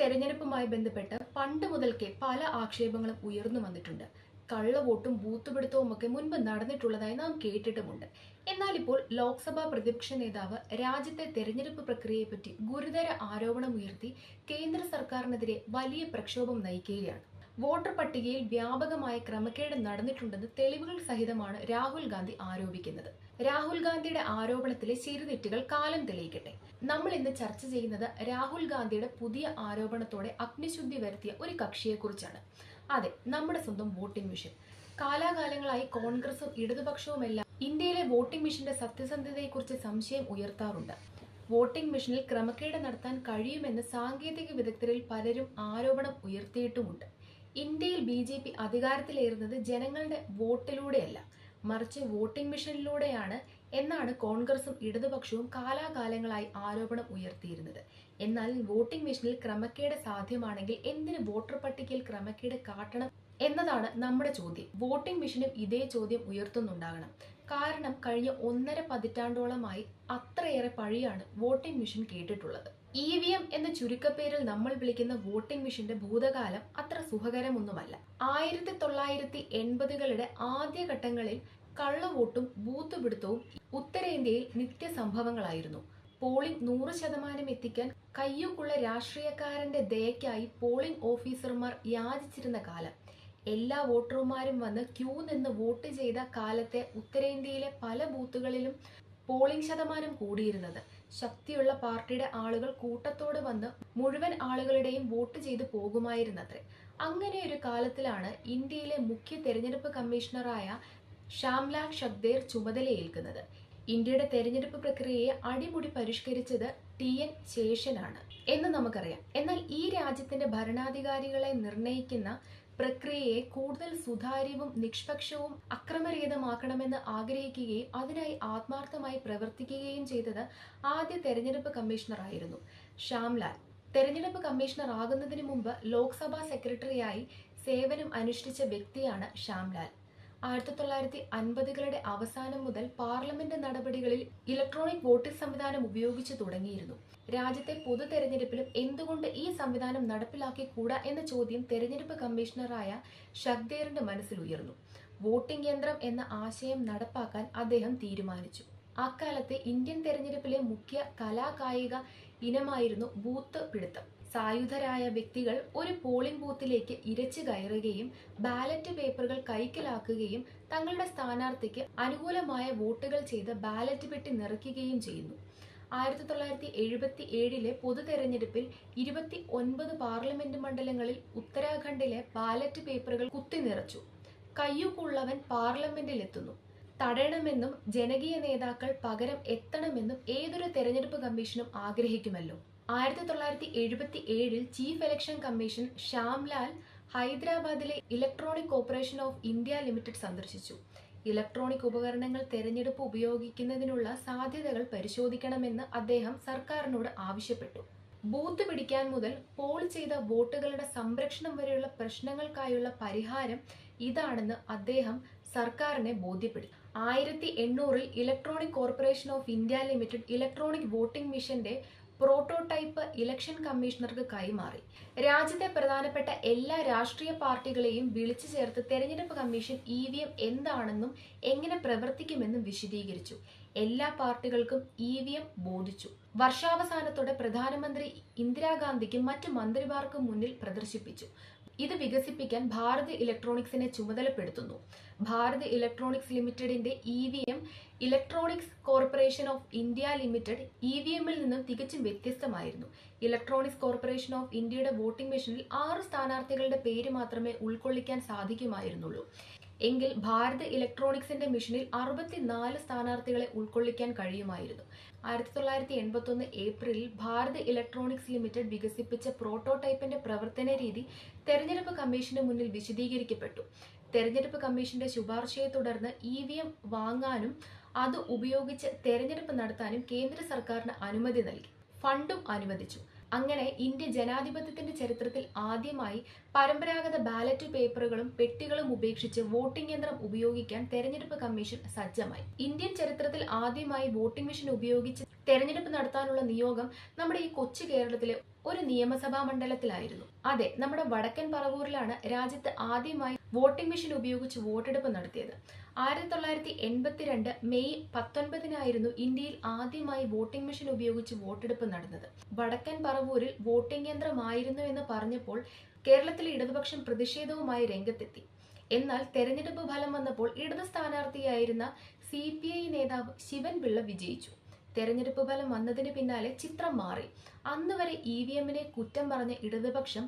തെരഞ്ഞെടുപ്പുമായി ബന്ധപ്പെട്ട് പണ്ട് മുതൽക്കേ പല ആക്ഷേപങ്ങളും ഉയർന്നു വന്നിട്ടുണ്ട്. കള്ളവോട്ടും ബൂത്തുപിടുത്തവും ഒക്കെ മുൻപ് നടന്നിട്ടുള്ളതായി നാം കേട്ടിട്ടുമുണ്ട്. എന്നാൽ ഇപ്പോൾ ലോക്സഭാ പ്രതിപക്ഷ നേതാവ് രാജ്യത്തെ തെരഞ്ഞെടുപ്പ് പ്രക്രിയയെപ്പറ്റി ഗുരുതര ആരോപണം ഉയർത്തി കേന്ദ്ര സർക്കാരിനെതിരെ വലിയ പ്രക്ഷോഭം നയിക്കുകയാണ്. വോട്ടർ പട്ടികയിൽ വ്യാപകമായ ക്രമക്കേട് നടന്നിട്ടുണ്ടെന്ന് തെളിവുകൾ സഹിതമാണ് രാഹുൽ ഗാന്ധി ആരോപിക്കുന്നത്. രാഹുൽ ഗാന്ധിയുടെ ആരോപണത്തിലെ ശരിതെറ്റുകൾ കാലം തെളിയിക്കട്ടെ. നമ്മൾ ഇന്ന് ചർച്ച ചെയ്യുന്നത് രാഹുൽ ഗാന്ധിയുടെ പുതിയ ആരോപണത്തോടെ അഗ്നിശുദ്ധി വരുത്തിയ ഒരു കക്ഷിയെക്കുറിച്ചാണ്. അതെ നമ്മുടെ സ്വന്തം വോട്ടിംഗ് മെഷീൻ. കാലാകാലങ്ങളായി കോൺഗ്രസും ഇടതുപക്ഷവുമെല്ലാം ഇന്ത്യയിലെ വോട്ടിംഗ് മെഷീന്റെ സത്യസന്ധതയെക്കുറിച്ച് സംശയം ഉയർത്താറുണ്ട്. വോട്ടിംഗ് മെഷീനിൽ ക്രമക്കേട് നടത്താൻ കഴിയുമെന്ന് സാങ്കേതിക വിദഗ്ധരിൽ പലരും ആരോപണം ഉയർത്തിയിട്ടുമുണ്ട്. ഇന്ത്യയിൽ ബി ജെ പി അധികാരത്തിലേറുന്നത് ജനങ്ങളുടെ വോട്ടിലൂടെയല്ല. മറിച്ച് വോട്ടിംഗ് മെഷീനിലൂടെയാണ് എന്നാണ് കോൺഗ്രസും ഇടതുപക്ഷവും കാലാകാലങ്ങളായി ആരോപണം ഉയർത്തിയിരുന്നത്. എന്നാൽ വോട്ടിംഗ് മെഷീനിൽ ക്രമക്കേട് സാധ്യമാണെങ്കിൽ എന്തിന് വോട്ടർ പട്ടികയിൽ ക്രമക്കേട് കാട്ടണം എന്നതാണ് നമ്മുടെ ചോദ്യം. വോട്ടിംഗ് മെഷീനും ഇതേ ചോദ്യം ഉയർത്തുന്നുണ്ടാകണം. കാരണം കഴിഞ്ഞ ഒന്നര പതിറ്റാണ്ടോളമായി അത്രയേറെ പഴിയാണ് വോട്ടിംഗ് മെഷീൻ കേട്ടിട്ടുള്ളത്. ഇ വി എം എന്ന ചുരുക്കപ്പേരിൽ നമ്മൾ വിളിക്കുന്ന വോട്ടിംഗ് മെഷീന്റെ ഭൂതകാലം അത്ര സുഖകരമൊന്നുമല്ല. ആയിരത്തി തൊള്ളായിരത്തി എൺപതുകളുടെ ആദ്യഘട്ടങ്ങളിൽ കള്ളവോട്ടും ബൂത്തുപിടുത്തവും ഉത്തരേന്ത്യയിൽ നിത്യസംഭവങ്ങളായിരുന്നു. പോളിംഗ് നൂറ് ശതമാനം എത്തിക്കാൻ കയ്യൂക്കുള്ള രാഷ്ട്രീയക്കാരന്റെ ദയക്കായി പോളിംഗ് ഓഫീസർമാർ യാചിച്ചിരുന്ന കാലം. എല്ലാ വോട്ടർമാരും വന്ന് ക്യൂ നിന്ന് വോട്ട് ചെയ്ത കാലത്തെ ഉത്തരേന്ത്യയിലെ പല ബൂത്തുകളിലും പോളിംഗ് ശതമാനം കൂടിയിരുന്നത്. ശക്തിയുള്ള പാർട്ടിയുടെ ആളുകൾ കൂട്ടത്തോട് വന്ന് മുഴുവൻ ആളുകളുടെയും വോട്ട് ചെയ്ത് പോകുമായിരുന്നത്രേ. അങ്ങനെ ഒരു കാലത്തിലാണ് ഇന്ത്യയിലെ മുഖ്യ തെരഞ്ഞെടുപ്പ് കമ്മീഷണറായ ശ്യാംലാൽ ഷബ്ദേർ ചുമതലയേൽക്കുന്നത്. ഇന്ത്യയുടെ തെരഞ്ഞെടുപ്പ് പ്രക്രിയയെ അടിമുടി പരിഷ്കരിച്ചത് ടി എൻ ശേഷനാണ്. എന്ന് നമുക്കറിയാം. എന്നാൽ ഈ രാജ്യത്തിന്റെ ഭരണാധികാരികളെ നിർണയിക്കുന്ന പ്രക്രിയയെ കൂടുതൽ സുതാര്യവും നിഷ്പക്ഷവും അക്രമരഹിതമാക്കണമെന്ന് ആഗ്രഹിക്കുകയും അതിനായി ആത്മാർത്ഥമായി പ്രവർത്തിക്കുകയും ചെയ്തത് ആദ്യ തെരഞ്ഞെടുപ്പ് കമ്മീഷണറായിരുന്നു. ശ്യാംലാൽ തെരഞ്ഞെടുപ്പ് കമ്മീഷണർ ആകുന്നതിന് മുമ്പ് ലോക്സഭാ സെക്രട്ടറിയായി സേവനം അനുഷ്ഠിച്ച വ്യക്തിയാണ് ശ്യാംലാൽ. ആയിരത്തി തൊള്ളായിരത്തി അൻപതുകളുടെ അവസാനം മുതൽ പാർലമെന്റ് നടപടികളിൽ ഇലക്ട്രോണിക് വോട്ടിംഗ് സംവിധാനം ഉപയോഗിച്ചു തുടങ്ങിയിരുന്നു. രാജ്യത്തെ പൊതു തെരഞ്ഞെടുപ്പിലും എന്തുകൊണ്ട് ഈ സംവിധാനം നടപ്പിലാക്കിക്കൂടാ എന്ന ചോദ്യം തെരഞ്ഞെടുപ്പ് കമ്മീഷണറായ ഷഗ്ദേറിന്റെ മനസ്സിലുയർന്നു. വോട്ടിംഗ് യന്ത്രം എന്ന ആശയം നടപ്പാക്കാൻ അദ്ദേഹം തീരുമാനിച്ചു. അക്കാലത്തെ ഇന്ത്യൻ തെരഞ്ഞെടുപ്പിലെ മുഖ്യ കലാകായിക ഇനമായിരുന്നു ബൂത്ത് പിടുത്തം. സായുധരായ വ്യക്തികൾ ഒരു പോളിംഗ് ബൂത്തിലേക്ക് ഇരച്ചു കയറുകയും ബാലറ്റ് പേപ്പറുകൾ കൈക്കലാക്കുകയും തങ്ങളുടെ സ്ഥാനാർത്ഥിക്ക് അനുകൂലമായ വോട്ടുകൾ ചെയ്ത് ബാലറ്റ് പെട്ടി നിറയ്ക്കുകയും ചെയ്യുന്നു. ആയിരത്തി തൊള്ളായിരത്തി എഴുപത്തി ഏഴിലെ പൊതു തെരഞ്ഞെടുപ്പിൽ ഇരുപത്തി ഒൻപത് പാർലമെന്റ് മണ്ഡലങ്ങളിൽ ഉത്തരാഖണ്ഡിലെ ബാലറ്റ് പേപ്പറുകൾ കുത്തി നിറച്ചു. കയ്യൂക്കുള്ളവൻ പാർലമെന്റിൽ എത്തുന്നു തടയണമെന്നും ജനകീയ നേതാക്കൾ പകരം എത്തണമെന്നും ഏതൊരു തെരഞ്ഞെടുപ്പ് കമ്മീഷനും ആഗ്രഹിക്കുമല്ലോ. ആയിരത്തി തൊള്ളായിരത്തി എഴുപത്തി ഏഴിൽ ചീഫ് ഇലക്ഷൻ കമ്മീഷൻ ശ്യാംലാൽ ഹൈദരാബാദിലെ electronic corporation of India limited സന്ദർശിച്ചു. ഇലക്ട്രോണിക് ഉപകരണങ്ങൾ തെരഞ്ഞെടുപ്പ് ഉപയോഗിക്കുന്നതിനുള്ള സാധ്യതകൾ പരിശോധിക്കണമെന്ന് അദ്ദേഹം സർക്കാരിനോട് ആവശ്യപ്പെട്ടു. ബൂത്ത് പിടിക്കാൻ മുതൽ പോൾ ചെയ്ത വോട്ടുകളുടെ സംരക്ഷണം വരെയുള്ള പ്രശ്നങ്ങൾക്കായുള്ള പരിഹാരം ഇതാണെന്ന് അദ്ദേഹം സർക്കാരിനെ ബോധ്യപ്പെടുത്തി. ആയിരത്തി എണ്ണൂറിൽ electronic corporation of India limited electronic voting മിഷന്റെ പ്രോട്ടോടൈപ്പ് ഇലക്ഷൻ കമ്മീഷണർക്ക് കൈമാറി. രാജ്യത്തെ പ്രധാനപ്പെട്ട എല്ലാ രാഷ്ട്രീയ പാർട്ടികളെയും വിളിച്ചു ചേർത്ത് തെരഞ്ഞെടുപ്പ് കമ്മീഷൻ ഇ വി എം എന്താണെന്നും എങ്ങനെ പ്രവർത്തിക്കുമെന്നും വിശദീകരിച്ചു. എല്ലാ പാർട്ടികൾക്കും ഇ വി എം ബോധിച്ചു. വർഷാവസാനത്തോടെ പ്രധാനമന്ത്രി ഇന്ദിരാഗാന്ധിക്കും മറ്റു മന്ത്രിമാർക്കും മുന്നിൽ പ്രദർശിപ്പിച്ചു. ഇത് വികസിപ്പിക്കാൻ ഭാരത് ഇലക്ട്രോണിക്സിനെ ചുമതലപ്പെടുത്തുന്നു. ഭാരത് ഇലക്ട്രോണിക്സ് ലിമിറ്റഡിന്റെ E V M electronics corporation of India limited E V എമ്മിൽ നിന്നും തികച്ചും വ്യത്യസ്തമായിരുന്നു. ഇലക്ട്രോണിക്സ് കോർപ്പറേഷൻ ഓഫ് ഇന്ത്യയുടെ വോട്ടിംഗ് മെഷീനിൽ ആറ് സ്ഥാനാർത്ഥികളുടെ പേര് മാത്രമേ ഉൾക്കൊള്ളിക്കാൻ സാധിക്കുമായിരുന്നുള്ളൂ. എങ്കിൽ ഭാരത് ഇലക്ട്രോണിക്സിന്റെ മിഷനിൽ അറുപത്തിനാല് സ്ഥാനാർത്ഥികളെ ഉൾക്കൊള്ളിക്കാൻ കഴിയുമായിരുന്നു. ആയിരത്തി തൊള്ളായിരത്തി എൺപത്തി ഒന്ന് ഏപ്രിലിൽ ഭാരത് ഇലക്ട്രോണിക്സ് ലിമിറ്റഡ് വികസിപ്പിച്ച പ്രോട്ടോടൈപ്പിന്റെ പ്രവർത്തന രീതി തെരഞ്ഞെടുപ്പ് കമ്മീഷന് മുന്നിൽ വിശദീകരിക്കപ്പെട്ടു. തെരഞ്ഞെടുപ്പ് കമ്മീഷന്റെ ശുപാർശയെ തുടർന്ന് ഇ വി എം വാങ്ങാനും അത് ഉപയോഗിച്ച് തെരഞ്ഞെടുപ്പ് നടത്താനും കേന്ദ്ര സർക്കാരിന് അനുമതി നൽകി. ഫണ്ടും അനുവദിച്ചു. അങ്ങനെ ഇന്ത്യ ജനാധിപത്യത്തിന്റെ ചരിത്രത്തിൽ ആദ്യമായി പരമ്പരാഗത ബാലറ്റ് പേപ്പറുകളും പെട്ടികളും ഉപേക്ഷിച്ച് വോട്ടിംഗ് യന്ത്രം ഉപയോഗിക്കാൻ തെരഞ്ഞെടുപ്പ് കമ്മീഷൻ സജ്ജമായി. ഇന്ത്യൻ ചരിത്രത്തിൽ ആദ്യമായി വോട്ടിംഗ് മെഷീൻ ഉപയോഗിച്ച് തെരഞ്ഞെടുപ്പ് നടത്താനുള്ള നിയോഗം നമ്മുടെ ഈ കൊച്ചു കേരളത്തിലെ ഒരു നിയമസഭാ മണ്ഡലത്തിലായിരുന്നു. അതെ നമ്മുടെ വടക്കൻ പറവൂരിലാണ് രാജ്യത്ത് ആദ്യമായി വോട്ടിംഗ് മെഷീൻ ഉപയോഗിച്ച് വോട്ടെടുപ്പ് നടത്തിയത്. ആയിരത്തി തൊള്ളായിരത്തി എൺപത്തിരണ്ട് മെയ് പത്തൊൻപതിനായിരുന്നു ഇന്ത്യയിൽ ആദ്യമായി വോട്ടിംഗ് മെഷീൻ ഉപയോഗിച്ച് വോട്ടെടുപ്പ് നടന്നത്. വടക്കൻ പറവൂരിൽ വോട്ടിംഗ് യന്ത്രമായിരുന്നു എന്ന് പറഞ്ഞപ്പോൾ കേരളത്തിലെ ഇടതുപക്ഷം പ്രതിഷേധവുമായി രംഗത്തെത്തി. എന്നാൽ തെരഞ്ഞെടുപ്പ് ഫലം വന്നപ്പോൾ ഇടത് സ്ഥാനാർത്ഥിയായിരുന്ന സി നേതാവ് ശിവൻ പിള്ള വിജയിച്ചു. തെരഞ്ഞെടുപ്പ് ഫലം വന്നതിന് പിന്നാലെ ചിത്രം മാറി. അന്ന് വരെ ഇ വി എമ്മിനെ കുറ്റം പറഞ്ഞ ഇടതുപക്ഷം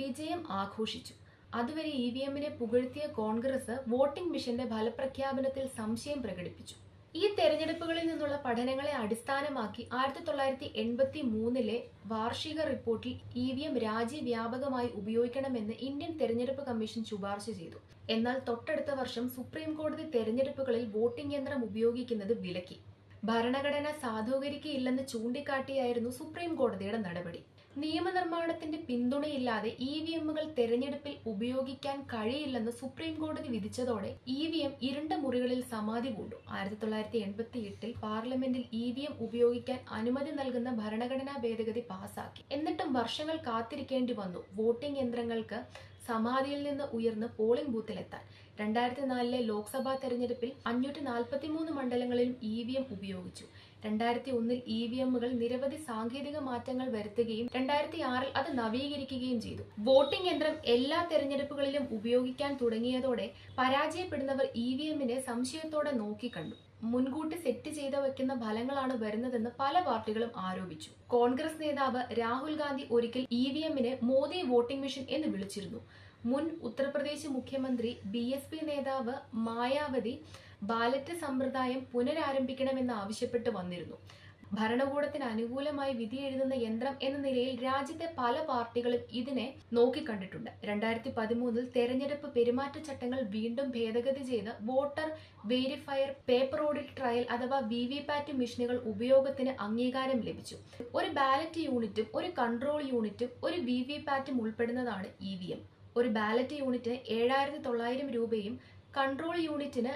വിജയം ആഘോഷിച്ചു. അതുവരെ ഇ വി എമ്മിനെ പുകഴ്ത്തിയ കോൺഗ്രസ് വോട്ടിംഗ് മിഷന്റെ ഫലപ്രഖ്യാപനത്തിൽ സംശയം പ്രകടിപ്പിച്ചു. ഈ തെരഞ്ഞെടുപ്പുകളിൽ നിന്നുള്ള പഠനങ്ങളെ അടിസ്ഥാനമാക്കി ആയിരത്തി തൊള്ളായിരത്തി എൺപത്തി മൂന്നിലെ വാർഷിക റിപ്പോർട്ടിൽ ഇ വി എം രാജ്യവ്യാപകമായി ഉപയോഗിക്കണമെന്ന് ഇന്ത്യൻ തെരഞ്ഞെടുപ്പ് കമ്മീഷൻ ശുപാർശ ചെയ്തു. എന്നാൽ തൊട്ടടുത്ത വർഷം സുപ്രീം കോടതി തെരഞ്ഞെടുപ്പുകളിൽ വോട്ടിംഗ് യന്ത്രം ഉപയോഗിക്കുന്നത് വിലക്കി. ഭരണഘടന സാധൂകരിക്കുകയില്ലെന്ന് ചൂണ്ടിക്കാട്ടിയായിരുന്നു സുപ്രീം കോടതിയുടെ നടപടി. നിയമനിർമ്മാണത്തിന്റെ പിന്തുണയില്ലാതെ ഇ വി എമ്മുകൾ തെരഞ്ഞെടുപ്പിൽ ഉപയോഗിക്കാൻ കഴിയില്ലെന്ന് സുപ്രീം കോടതി വിധിച്ചതോടെ ഇ വി എം ഇരുണ്ട മുറികളിൽ സമാധി പൂണ്ടു. ആയിരത്തി തൊള്ളായിരത്തി എൺപത്തി എട്ടിൽ പാർലമെന്റിൽ ഇ വി എം ഉപയോഗിക്കാൻ അനുമതി നൽകുന്ന ഭരണഘടനാ ഭേദഗതി പാസാക്കി. എന്നിട്ടും വർഷങ്ങൾ കാത്തിരിക്കേണ്ടി വന്നു. വോട്ടിംഗ് യന്ത്രങ്ങൾക്ക് സമാധിയിൽ നിന്ന് ഉയർന്ന് പോളിംഗ് ബൂത്തിലെത്താൻ. രണ്ടായിരത്തി നാലിലെ ലോക്സഭാ തെരഞ്ഞെടുപ്പിൽ അഞ്ഞൂറ്റി നാൽപ്പത്തി മൂന്ന് മണ്ഡലങ്ങളിലും ഇ വി എം ഉപയോഗിച്ചു. രണ്ടായിരത്തി ഒന്നിൽ ഇ വി എമ്മുകൾ നിരവധി സാങ്കേതിക മാറ്റങ്ങൾ വരുത്തുകയും രണ്ടായിരത്തി ആറിൽ അത് നവീകരിക്കുകയും ചെയ്തു. വോട്ടിംഗ് യന്ത്രം എല്ലാ തെരഞ്ഞെടുപ്പുകളിലും ഉപയോഗിക്കാൻ തുടങ്ങിയതോടെ പരാജയപ്പെടുന്നവർ ഇ വി എമ്മിനെ സംശയത്തോടെ നോക്കിക്കണ്ടു മുൻകൂട്ടി സെറ്റ് ചെയ്ത് വെക്കുന്ന ഫലങ്ങളാണ് വരുന്നതെന്ന് പല പാർട്ടികളും ആരോപിച്ചു. കോൺഗ്രസ് നേതാവ് രാഹുൽ ഗാന്ധി ഒരിക്കൽ ഇ വി എമ്മിനെ മോദി വോട്ടിംഗ് മെഷീൻ എന്ന് വിളിച്ചിരുന്നു. മുൻ ഉത്തർപ്രദേശ് മുഖ്യമന്ത്രി ബി എസ് പി നേതാവ് മായാവതി ബാലറ്റ് സമ്പ്രദായം പുനരാരംഭിക്കണമെന്ന് ആവശ്യപ്പെട്ട് വന്നിരുന്നു. ഭരണകൂടത്തിന് അനുകൂലമായി വിധി എഴുതുന്ന യന്ത്രം എന്ന നിലയിൽ രാജ്യത്തെ പല പാർട്ടികളും ഇതിനെ നോക്കിക്കണ്ടിട്ടുണ്ട്. രണ്ടായിരത്തി പതിമൂന്നിൽ തെരഞ്ഞെടുപ്പ് പെരുമാറ്റച്ചട്ടങ്ങൾ വീണ്ടും ഭേദഗതി ചെയ്ത് voter verifier paper audit trail അഥവാ വി വി പാറ്റ് മെഷീനുകൾ ഉപയോഗത്തിന് അംഗീകാരം ലഭിച്ചു. ഒരു ബാലറ്റ് യൂണിറ്റും ഒരു കൺട്രോൾ യൂണിറ്റും ഒരു വി വി പാറ്റും ഉൾപ്പെടുന്നതാണ് ഇ വി എം. ഒരു ബാലറ്റ് യൂണിറ്റിന് ഏഴായിരത്തി തൊള്ളായിരം രൂപയും കൺട്രോൾ യൂണിറ്റിന്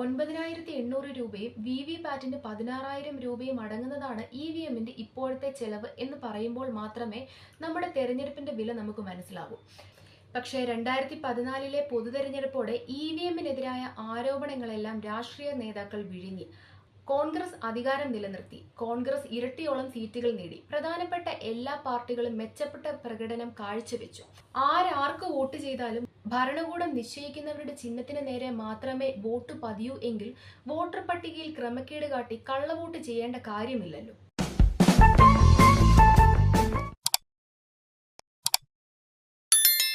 ഒൻപതിനായിരത്തി എണ്ണൂറ് രൂപയും വി വി പാറ്റിന് പതിനാറായിരം രൂപയും അടങ്ങുന്നതാണ് ഇ വി എമ്മിന്റെ ഇപ്പോഴത്തെ ചെലവ് എന്ന് പറയുമ്പോൾ മാത്രമേ നമ്മുടെ തെരഞ്ഞെടുപ്പിന്റെ വില നമുക്ക് മനസ്സിലാവൂ. പക്ഷേ രണ്ടായിരത്തി പതിനാലിലെ പൊതുതെരഞ്ഞെടുപ്പോടെ ഇ വി എമ്മിനെതിരായ ആരോപണങ്ങളെല്ലാം രാഷ്ട്രീയ നേതാക്കൾ വിഴുങ്ങി. കോൺഗ്രസ് അധികാരം നിലനിർത്തി. കോൺഗ്രസ് ഇരട്ടിയോളം സീറ്റുകൾ നേടി. പ്രധാനപ്പെട്ട എല്ലാ പാർട്ടികളും മെച്ചപ്പെട്ട പ്രകടനം കാഴ്ചവെച്ചു. ആരാർക്ക് വോട്ട് ചെയ്താലും ഭരണകൂടം നിശ്ചയിക്കുന്നവരുടെ ചിഹ്നത്തിന് നേരെ മാത്രമേ വോട്ട് പതിയൂ എങ്കിൽ വോട്ടർ പട്ടികയിൽ ക്രമക്കേട് കാട്ടി കള്ളവോട്ട് ചെയ്യേണ്ട കാര്യമില്ലല്ലോ.